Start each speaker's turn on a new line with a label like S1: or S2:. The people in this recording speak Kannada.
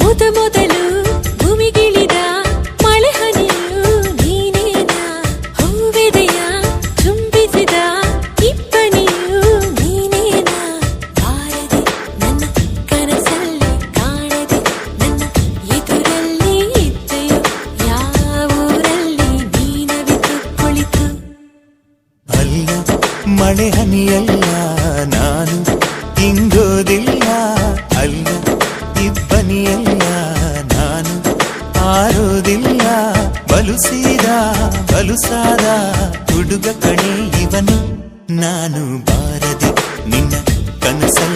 S1: ಮೊದ ಮೊದಲು ಭೂಮಿಗಿಳಿದ ಮಳೆ ಹನಿಯು ನೀನೇನಾ? ಹೂವೆದೆಯ ಚುಂಬಿಸಿದ ಇಬ್ಬನಿಯು ನೀನೇನಾ? ಬಾರದೆ ನನ್ನ ಕನಸಲ್ಲಿ ಕಾಣದೆ ನನ್ನ ಎದುರಲ್ಲಿ ಇದ್ದೆಯೋ ಯಾವೂರಲ್ಲಿ ನೀನವಿತು ಕುಳಿತು?
S2: ಅಲ್ಲ, ಮಳೆ ಹನಿಯಲ್ಲ, ನಾನು ಇಬ್ಬನಿಯಲ್ಲ ನಾನು ಆರೋದಿಲ್ಲ ಬಲುಸೀದ ಬಲುಸಾದ ಹುಡುಗ ಕಣೆ ಇವನು ನಾನು ಬಾರದೆ ನಿನ್ನ ಕನಸಲ್ಲಿ ಕಾಣದೆ